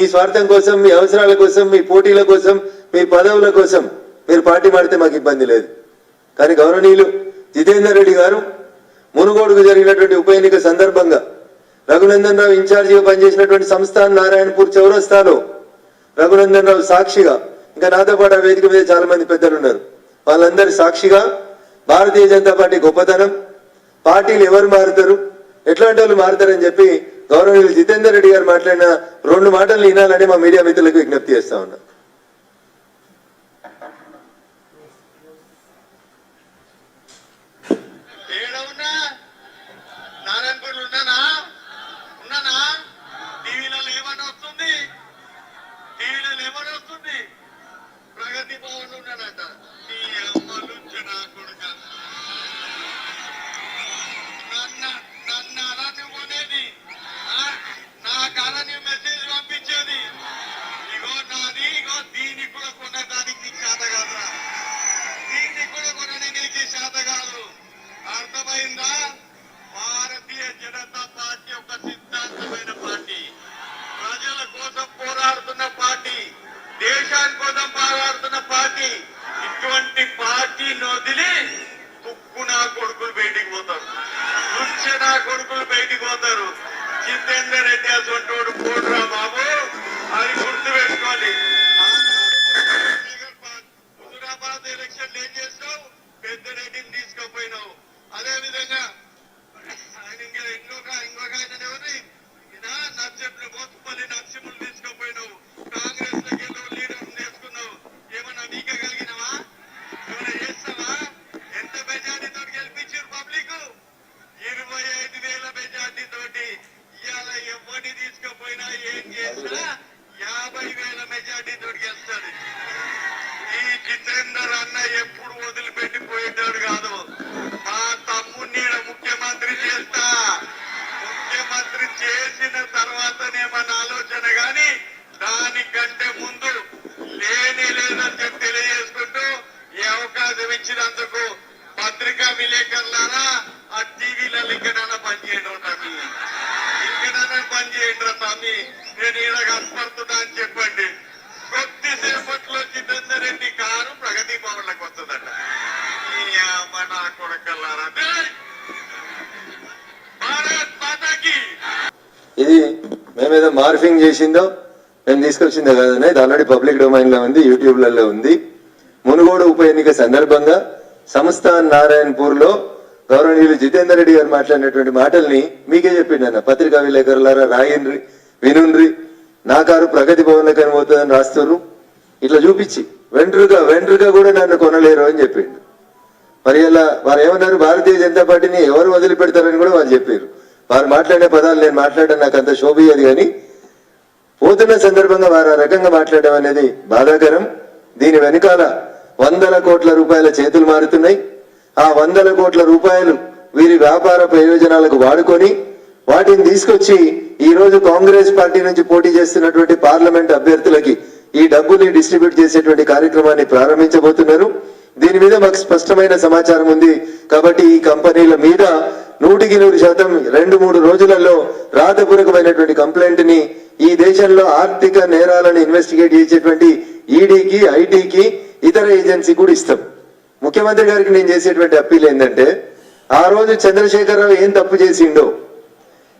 మీ స్వార్థం కోసం మీ అవసరాల కోసం మీ పోటీల కోసం మీ పదవుల కోసం మీరు పార్టీ మాడితే మాకు ఇబ్బంది లేదు. కానీ గౌరవనీయులు జితేందర్ రెడ్డి గారు మునుగోడుకు జరిగినటువంటి ఉప ఎన్నిక సందర్భంగా రఘునందన్ రావు ఇన్ఛార్జిగా పనిచేసినటువంటి సంస్థాన్ నారాయణపూర్ చౌరస్తాలో రఘునందన్ రావు సాక్షిగా ఇంకా నాతో పాటు ఆ వేదిక మీద చాలా మంది పెద్దలు ఉన్నారు వాళ్ళందరి సాక్షిగా భారతీయ జనతా పార్టీ గొప్పతనం. పార్టీలు ఎవరు మారుతారు? ఎట్లాంటి వాళ్ళు మారుతారని చెప్పి గౌరవనీయులు జితేందర్ రెడ్డి గారు మాట్లాడిన రెండు మాటలు వినాలని మా మీడియా మిత్రులకు విజ్ఞప్తి చేస్తా ఉన్నా. ఏడ ఉన్నా నారాయణపూర్లు ఇగో దీన్ని కూడా కొనడానికి నీకు చేత కాదురా దీన్ని కూడా కొనడానికి నీకు చేత కాదు అర్థమైందా? భారతీయ జనతా పార్టీ ఒక సిద్ధాంతమైన పార్టీ. ప్రజల కోసం పోరాడుతున్న పార్టీ. దేశాని కోసం పోరాడుతున్న పార్టీ. ఇటువంటి పార్టీని వదిలి తుక్కు నా కొడుకులు బయటికి పోతారు. లుచ్చ నా కొడుకులు బయటికి పోతారు. జితేందర్ రెడ్డి అసొంటోడు పోడురా బాబు. ఏమన్నా వీకగలిగినవా ఏమన్నా చేస్తావా? ఎంత మెజార్టీతో గెలిపించారు పబ్లిక్? ఇరవై ఐదు వేల మెజార్టీ తోటి ఇవాళ ఎవరిని తీసుకుపోయినా ఏం చేసినా యాభై వేల మెజార్టీ తోటి అవకాశం ఇచ్చినందుకు పత్రికా విలేకరులారా ఆ టీవీలలో ఇంకనైనా పనిచేయడం తమ్మి. ఇంకనైనా పనిచేయండి తమ్మి. నేను ఈడ కనపడుతున్నా అని చెప్పండి. కొద్దిసేపట్లో జితేందర్ రెడ్డి కారు ప్రగతి భవన్లకు వస్తుందట. నా కొడకల్లారా. భారత్ మాతాకి! ఇది మేమేదో మార్ఫింగ్ చేసిందో మేము తీసుకొచ్చిందో కదనే ఇది ఆల్రెడీ పబ్లిక్ డొమైన్లో ఉంది యూట్యూబ్లలో ఉంది. మునుగోడు ఉప ఎన్నిక సందర్భంగా సంస్థాన్ నారాయణపూర్లో గౌరవనీయులు జితేందర్ రెడ్డి గారు మాట్లాడినటువంటి మాటల్ని మీకే చెప్పిండు అన్న. పత్రికా విలేకరులారా రాయండ్రి వినుండ్రి. నా కారు ప్రగతి భవన్ కనిపోతుందని రాస్తున్నారు ఇట్లా చూపించి వెంట్రుగా వెంట్రుగా కూడా నన్ను కొనలేరు అని చెప్పిండు. మరి ఇలా వారు ఏమన్నారు? భారతీయ జనతా పార్టీని ఎవరు వదిలిపెడతారని కూడా వారు చెప్పారు. వారు మాట్లాడే పదాలు నేను మాట్లాడడం నాకు అంత శోభియదు కానీ పోతున్న సందర్భంగా వారు ఆ రకంగా మాట్లాడడం అనేది బాధాకరం. దీని వెనకాల వందల కోట్ల రూపాయల చేతులు మారుతున్నాయి. ఆ వందల కోట్ల రూపాయలు వీరి వ్యాపార ప్రయోజనాలకు వాడుకొని వాటిని తీసుకొచ్చి ఈ రోజు కాంగ్రెస్ పార్టీ నుంచి పోటీ చేస్తున్నటువంటి పార్లమెంట్ అభ్యర్థులకి ఈ డబ్బుని డిస్ట్రిబ్యూట్ చేసేటువంటి కార్యక్రమాన్ని ప్రారంభించబోతున్నారు. దీని మీద మాకు స్పష్టమైన సమాచారం ఉంది. కాబట్టి ఈ కంపెనీల మీద నూటికి నూరు శాతం రెండు మూడు రోజులలో రాతపూర్వకమైనటువంటి కంప్లైంట్ని ఈ దేశంలో ఆర్థిక నేరాలను ఇన్వెస్టిగేట్ చేసేటువంటి ఈడీకి ఐటీకి ఇతర ఏజెన్సీ కూడా ఇస్తాం. ముఖ్యమంత్రి గారికి నేను చేసేటువంటి అప్పీల్ ఏంటంటే ఆ రోజు చంద్రశేఖరరావు ఏం తప్పు చేసిండో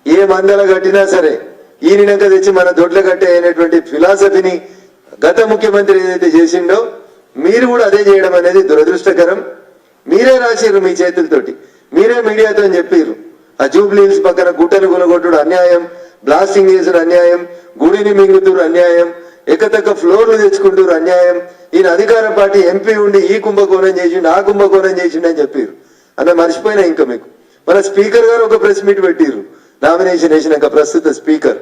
ఏ మందల కట్టినా సరే ఈయనక తెచ్చి మన దొడ్ల కట్టే అయినటువంటి ఫిలాసఫీని గత ముఖ్యమంత్రి ఏదైతే చేసిండో మీరు కూడా అదే చేయడం అనేది దురదృష్టకరం. మీరే రాసిర్రు మీ చేతులతోటి. మీరే మీడియాతో చెప్పిర్రు. ఆ జూబ్లీ పక్కన గుట్టలు కొనగొట్టుడు అన్యాయం. బ్లాస్టింగ్ చేసిన అన్యాయం గుడిని మింగుతురు అన్యాయం ఎక్కతక్క ఫ్లోర్లు తెచ్చుకుంటారు అన్యాయం. ఈయన అధికార పార్టీ ఎంపీ ఉండి ఈ కుంభకోణం చేసిండు ఆ కుంభకోణం చేసిండు అని చెప్పారు అన్న మర్చిపోయినా ఇంకా మీకు. మన స్పీకర్ గారు ఒక ప్రెస్ మీట్ పెట్టిరు నామినేషన్ వేసినాక ప్రస్తుత speaker.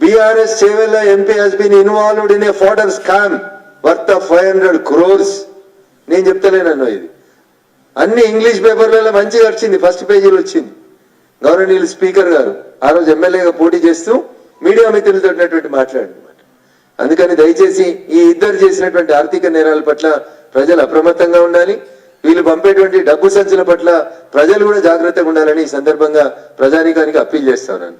BRS Chevella MP has been involved in a fodder scam worth of five hundred crores నేను చెప్తలేనన్నా ఇది. అన్ని ఇంగ్లీష్ పేపర్లలో మంచిగా వచ్చింది ఫస్ట్ పేజీలో వచ్చింది. గౌరవనీయులు స్పీకర్ గారు ఆ రోజు ఎమ్మెల్యేగా పోటీ చేస్తూ మీడియా మిత్రులతో ఉన్నటువంటి మాట్లాడనమాట. అందుకని దయచేసి ఈ ఇద్దరు చేసినటువంటి ఆర్థిక నేరాల పట్ల ప్రజలు అప్రమత్తంగా ఉండాలి. వీళ్ళు పంపేటువంటి డబ్బు సంచుల పట్ల ప్రజలు కూడా జాగ్రత్తగా ఉండాలని ఈ సందర్భంగా ప్రజానీకానికి అప్పీల్ చేస్తాను